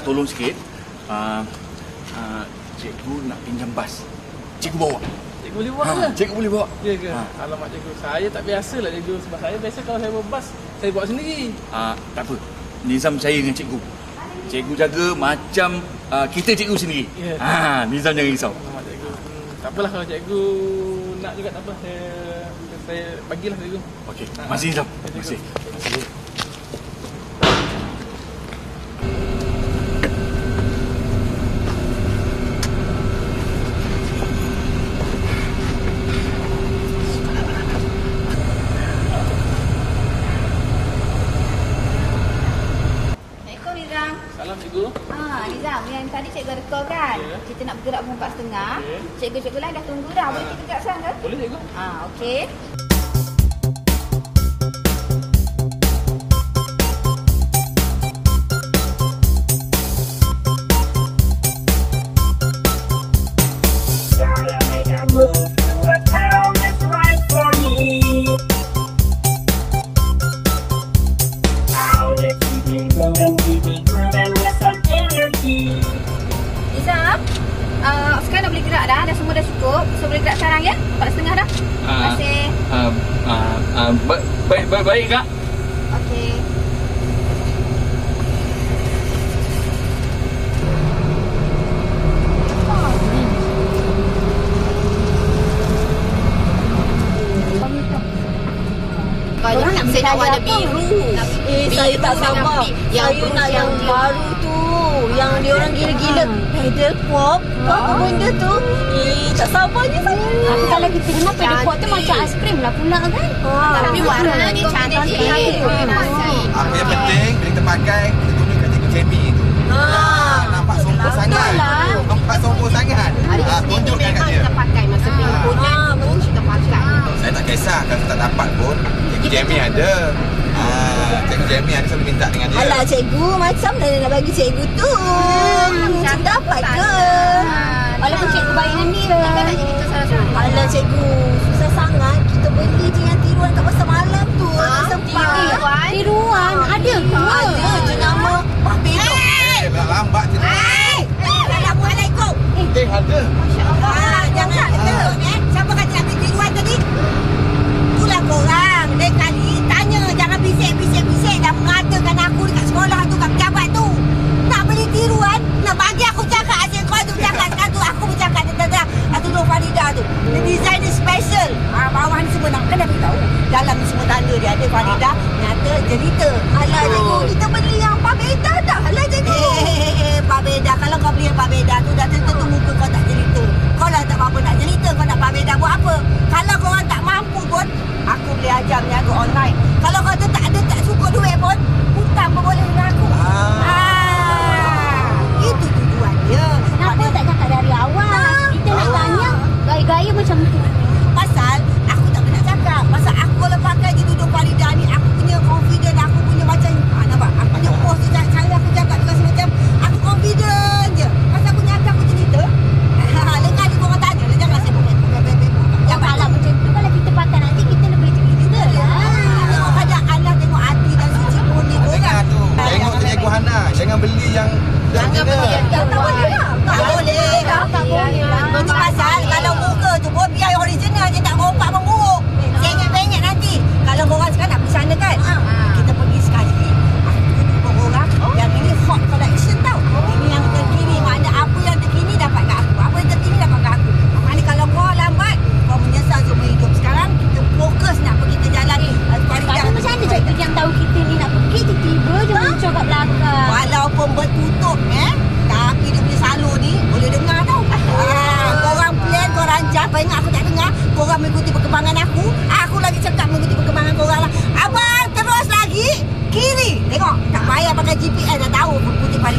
minta tolong sikit. Uh, uh, cikgu nak pinjam bas. Cikgu bawa. Cikgu boleh buat Ha, ke? cikgu boleh bawa. Ya ke? Ha. Alamak cikgu, saya tak biasa lah cikgu. Sebab saya biasa kalau saya berbas, saya buat sendiri. Uh, tak apa. Nizam percaya dengan cikgu. Cikgu jaga macam uh, kita cikgu sendiri. Ya. Ha, Nizam jangan risau. Alamak cikgu. Hmm, tak apalah kalau cikgu nak juga tak apa. Saya, saya bagilah cikgu. Okey, Ha, masih Nizam. ha. Masih. Masih. Assalamualaikum Nizam. Salam cikgu. Ah, Nizam, yang tadi cikgu ada call kan? Bergerak pukul 4.30. Okey. Cikgu-cikgu lain dah tunggu dah. Boleh kita gerak sekarang ke? Boleh cikgu? Ah, okey. Nak saya nak warna biru. Eh, saya tak sabar. Yang saya nak yang dia- baru tu. Yang dia orang gila-gila. Pedal pop. Apa benda tu? Eh, tak sabarnya saya. Tapi kalau kita dengar pedal pop tu macam aiskrim lah pula kan. Tapi warna dia cantik. Apa yang penting bila kita pakai kita tunjuk kat cikgu Jamie tu. Ah, nampak sombong sangat. lah. Nampak sombong sangat. Hari Ah, tunjukkan kat dia. kita pakai masa pengkonan tu kita pakai. Saya tak kisah kalau tak dapat pun cikgu Jamie ada. Ah, cikgu Jamie ada selalu minta dengan dia. Alah cikgu, macam mana nak bagi cikgu tu? Macam dapat ke? Walaupun cikgu bayaran dia. Takkan nak jadi tu salah-salah. Alah cikgu, susah sangat. Kita beli je yang tiruan kat pasar malam tu. Tak sempat. Tiruan? Tiruan? Ada ke? Ada je nama Pak Belok. Eh, dah lambat je. Assalamualaikum. Eh, ada.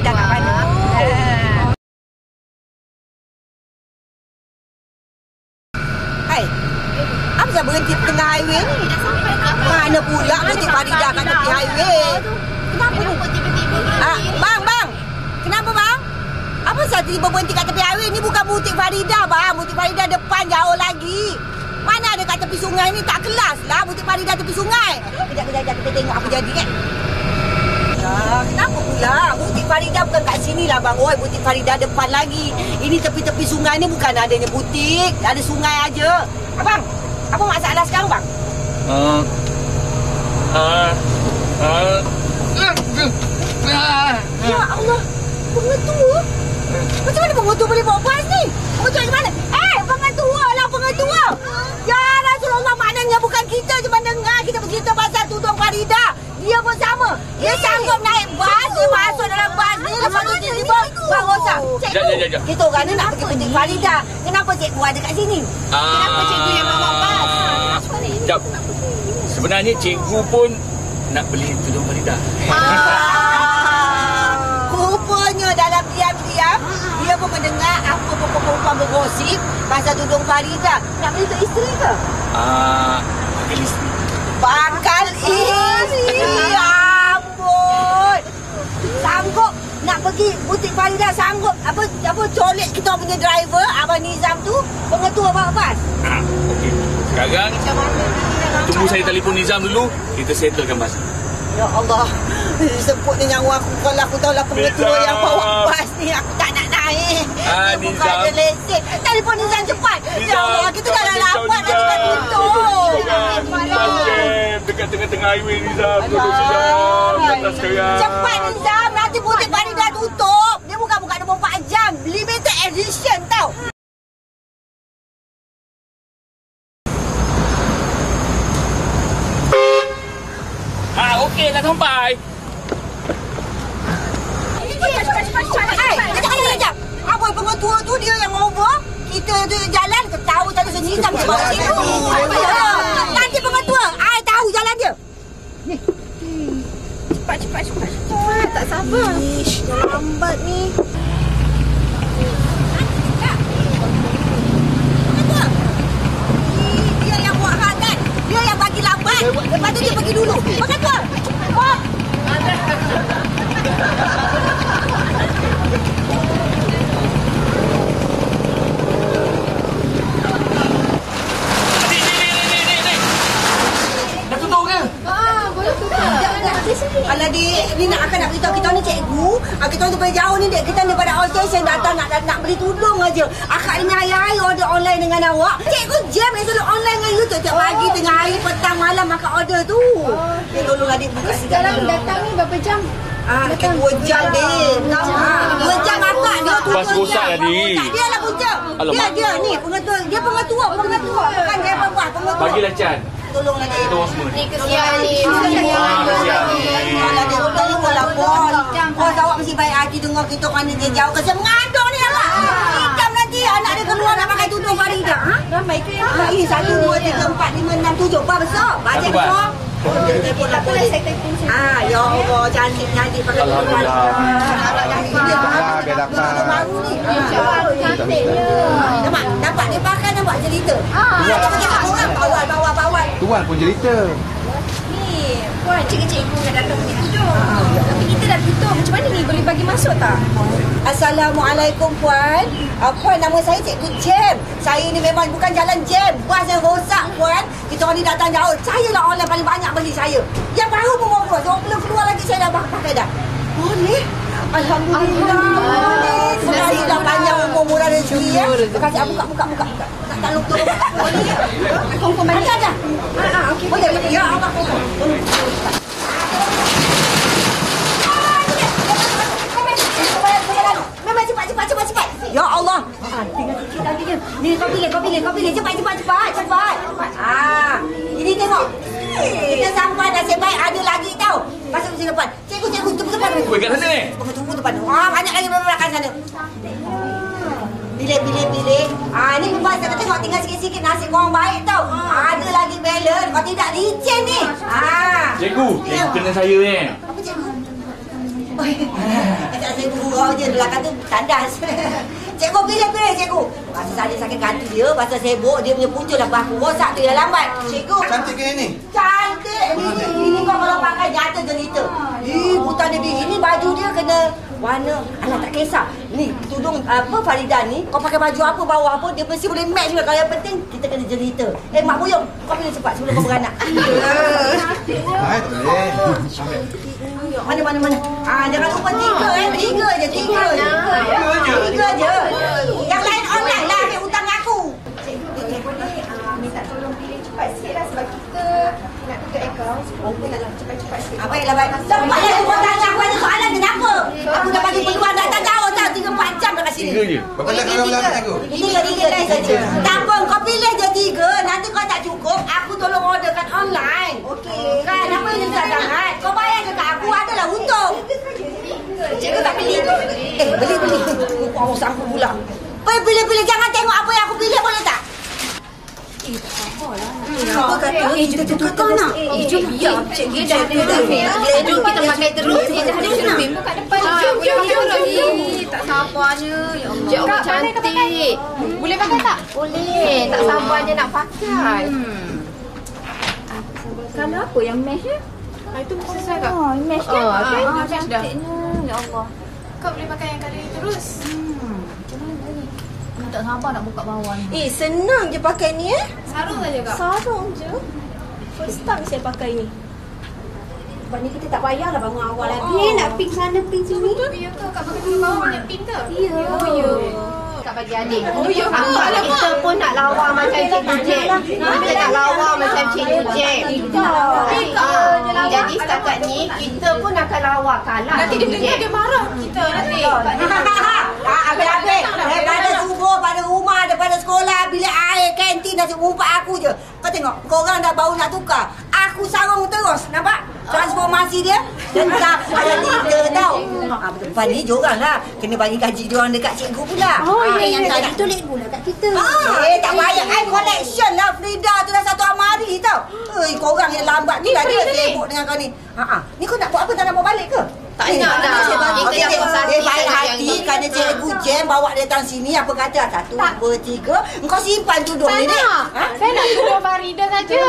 Farida kat mana. Hai Apa sebab berhenti tengah highway ni Mana pula Putih Farida kat tepi highway Kenapa ni tiba-tiba Ah, bang, bang. Kenapa bang? Apa sahaja tiba berhenti kat tepi highway ni bukan butik Farida bang. Butik Farida depan jauh lagi. Mana ada kat tepi sungai ni tak kelas lah butik Farida tepi sungai. Kejap, kejap, kejap. Kita tengok apa jadi kan. Ya, kenapa pula? Butik Farida bukan abang. Oi, butik Farida depan lagi. Ini tepi-tepi sungai ni bukan adanya butik. Ada sungai aja. Abang, apa masalah sekarang bang? Uh, uh, uh, Ya Allah, pengetua? Macam mana pengetua boleh bawa bas ni? Pengetua di mana? Eh, pengetua lah pengetua. Ya Rasulullah, maknanya bukan kita cuma dengar kita bercerita pasal tudung Farida. Dia pun sama. Dia sanggup naik bas, dia masuk dalam bas ni. Lepas tu tiba-tiba Bang Rosak. Jap, jap, jap, jap. Kita orang ni nak pergi butik Farida. Kenapa cikgu ada kat sini? Kenapa cikgu yang bawa bas? Jap. Sebenarnya cikgu pun nak beli tudung Farida. Ah, Rupanya dalam diam-diam Dia pun mendengar apa perempuan bergosip Pasal tudung Farida Nak beli untuk isteri ke? Ah, pakai listrik. Bakal isteri Ambon Sanggup nak pergi butik Farida Sanggup apa apa colek kita punya driver Abang Nizam tu Pengetua bawa bas Ah, okey. Sekarang tunggu saya telefon Nizam dulu, kita settlekan masa. Ya Allah Semputnya nyawa aku Kalau aku tahu lah pengetua Nizam. yang bawa bas ni Aku tak nak naik Ah, Dia bukan Nizam. ada lesen Telefon Nizam cepat Ya Nizam, Allah kita dah lapat Dah Nizam. dah tutup Dekat tengah-tengah highway Nizam. Sekejap. Di atas sekarang. Cepat Nizam Nanti butik Bani dah tutup Dia bukan buka 24 jam Limited edition tau Ah, okey dah sampai. Eh, kejap, kejap, kejap. Pengetua tu dia yang over? Kita tu jalan ke tahu tak ada Nizam dia bawa sini. Nanti pengetua, I tahu jalan dia. Cepat, cepat, cepat. cepat. Tak sabar. Ish, lambat ni. Dia yang buat hal kan? Dia yang bagi lambat. Lepas tu dia pergi dulu. Makan tu. Oh. Dah tutup ke? Ah, boleh tutup. Jangan nak di ni nak akan nak beritahu kita ni cikgu. Ah, kita ni daripada jauh ni dik. Kita ni daripada all station datang nak, nak, nak beli tudung aja. Akak ni hari-hari order online dengan awak. Cikgu jam yang selalu online dengan you tiap-tiap pagi, tengah hari, petang, malam akak order tu. Ni tolong adik buka Sekarang datang ni berapa jam? Ah, dekat jam dik. Ah, dua jam akak dia tu Bas dua rosak. Tak, dia lah bujang. Dia, dia ni pengetua. Dia pengetua, pengetua. Bukan dia perempuan, pengetua. Bagilah Chan. Orang semua. Ni kesian ni. Ah, kesian. Kalau ni bola bol. Oh, awak mesti baik hati dengar kita kan dia jauh ke mengaduk ni awak. Hitam nanti anak dia keluar nak pakai tudung Farida. Ha? Ramai ke yang Ini satu, dua, tiga, empat, lima, enam, tujuh. Apa besar? Bajet Satu, Bas. besar. Tak boleh saya telepon Ah, ya Allah, cantiknya adik pakai tudung. Alhamdulillah, biar dapat. Baru ni. Cantiknya. Nampak? Nampak dia pakai nampak cerita. Ah. Dia cakap orang bawal, bawal, bawal. Tuan pun cerita. Ni, puan cikgu-cikgu yang datang punya tudung. Tapi kita dah tutup. Macam mana ni? Boleh bagi masuk tak? Assalamualaikum puan. Uh, puan nama saya Cikgu Jem. Saya ni memang bukan jalan jam. Bas yang rosak puan. Kita orang ni datang jauh. Saya lah orang yang paling banyak beli saya. Yang baru pun bawa keluar. Orang belum keluar lagi saya dah pakai dah. Boleh? Alhamdulillah. Boleh. Kasih dah panjang umur murah rezeki ya. Kasih. Ah, Buka, buka, buka. buka. Tak, tak lupa. Boleh? Confirm Ada, ada. Ah, ah, okey. Boleh, boleh. Ya, Allah. Ya Allah. Ah, tinggal sikit lagi je. Ni kau pilih, kau pilih, kau pilih. Cepat cepat cepat cepat. Ah, ini tengok. Kita sampai nasib baik ada lagi tau. Masuk sini depan. Cikgu cikgu tunggu depan. Kat sana ni? Tunggu tunggu depan. Wah, banyak lagi belakang sana. Pilih, pilih, pilih. Ah, ni bebas. Kita tengok tinggal sikit-sikit nasi korang baik tau. Ada lagi balance. Kau tidak licin ni. Ah. Cikgu, cikgu kena saya ni. Apa cikgu? Kata saya gurau je belakang tu tandas. Cikgu pilih-pilih cikgu. Pasal saya sakit kaki dia, pasal sibuk dia punya punca lah bahu rosak tu yang lambat. Cikgu. Cantik ke ni? Cantik. Ini, ini kau kalau pakai nyata jelita. Ih, buta dia bi. Ini baju dia kena warna. Alah tak kisah. Ni tudung apa Farida ni, kau pakai baju apa bawah apa, dia mesti boleh match juga. Kalau yang penting kita kena jelita. Eh Mak Buyung, kau pilih cepat sebelum kau beranak. Hai, tak boleh. Ya Mana mana mana. Ah jangan lupa tiga eh. Tiga je, tiga je. Tiga je. Yang lain online lah ambil hutang aku. Cikgu boleh ah, minta tolong pilih cepat sikit lah sebab kita nak tutup. Oh, nak cepat-cepat sikit. Ah, baiklah, baik. Cepatlah kau tanya aku ada soalan kenapa? Aku dah bagi peluang datang jauh tau. Tiga empat jam dah kat sini. Tiga je. Berapa lama kau bilang cikgu? Tiga, tiga lain saja. Tak apa, kau pilih je tiga. Nanti kau tak cukup, aku tolong orderkan online. Okey. Kan, apa yang susah sangat? Kau bayar dekat aku, adalah untung. Cikgu tak beli tu. Eh, beli, beli. Kau sanggup pula. Pilih, pilih, pilih. Jangan tengok apa yang aku pilih, boleh tak? Apa kata? Eh, kita tukar nak. Eh, jom biar cikgu dah ada Cikgu kita pakai terus. Dia dah ada cermin pun kat depan. Jom, jom, jom. Tak sabarnya. Ya Allah. Cikgu cantik. Boleh pakai tak? Boleh. Tak sabarnya nak pakai. Kalau apa yang mesh ya? Itu sesuai kak. Oh, mesh kan? Oh, Ah, ah, cantiknya. Ya Allah. Kau boleh pakai yang kali terus. Tak sabar nak buka bawah ni. Eh, senang je pakai ni eh. Sarung saja kak. Sarung je. First time saya pakai ni. Sebab ni kita tak payahlah bangun awal lagi. Oh. Nak pink sana, pink sini. Ya ke kak pakai dulu bawah banyak pin ke? Ya. Oh ya. Kak bagi adik. Oh ya ke? Kita pun nak lawa macam Cikgu Jem. Kita nak lawa macam Cikgu Jem. Ah, Jadi setakat ni kita pun akan lawa kalah Nanti dia dengar dia marah kita nanti. Ah, habis-habis. Subuh, pada rumah, daripada sekolah, bilik air, kantin, nasi umpat aku je. Kau tengok, korang dah baru nak tukar. Aku sarung terus, nampak? Transformasi dia. Tetap ada leader tau. Ah, depan ni diorang lah. Kena bagi gaji diorang dekat cikgu pula. Oh, Ah, yang tadi tu lek pula kat kita. Ah, eh tak payah I collection lah Frida tu dah satu amari tau. Eh korang yang lambat ni lah dia sibuk dengan kau ni. Ha ah. Ni kau nak buat apa tak nak bawa balik ke? Tak Eh, nak dah. saya. Kita Okey, yang dia- puas hati Dia baik sangat hati kerana cikgu Jem bawa dia datang sini apa kata satu, dua, tiga. Engkau simpan tudung Saya ni nak. Ha? Saya nak tudung Farida saja.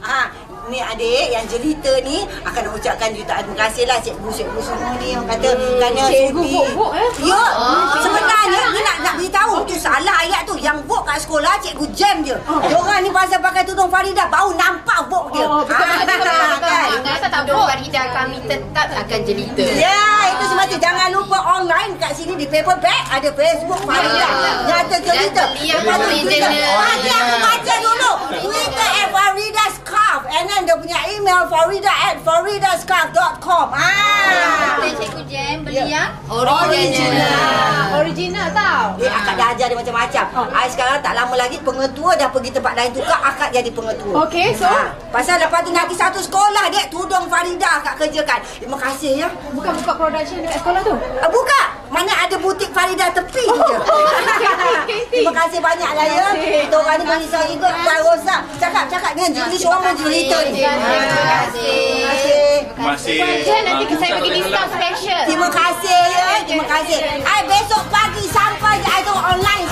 Ha, ni adik yang cerita ni akan nak ucapkan jutaan terima kasih lah cikgu-cikgu semua ni yang kata kerana Cikgu vote-vote, eh? Ya, Oh. sebenarnya ni nak nak beritahu tu salah ayat tu yang vote kat sekolah cikgu jam je. Diorang ni pasal pakai tudung Farida baru nampak vote dia. Oh, betul, betul, betul, betul. Kan? Tudung Farida kami tetap akan jelita. Ya, itu semata. Jangan lupa online kat sini di paperback ada Facebook Farida. Ya. Nyata kita? beli yang Lepas tu. Nanti aku baca dulu. Twitter at Farida Scarf. And then dia punya farida at faridascarf.com. Ah. Kita Cikgu Jem beli Ya. yang original. Original tau. Eh, akak dah ajar dia macam-macam. Oh. I sekarang tak lama lagi pengetua dah pergi tempat lain tukar akak jadi pengetua. Okey, so? Ha, pasal lepas tu nanti satu sekolah dek tudung Farida akak kerjakan. Terima kasih ya. Bukan buka production dekat sekolah tu. Ah, buka. Mana ada butik Farida tepi tu je kasih banyak lah ya Kita orang ni bagi sorry ke Tuan Cakap, cakap dengan Julie Show Terima kasih. Terima kasih. Terima kasih. Nanti saya bagi discount special. Terima kasih ya. Terima kasih. Saya besok pagi sampai di tengok Online.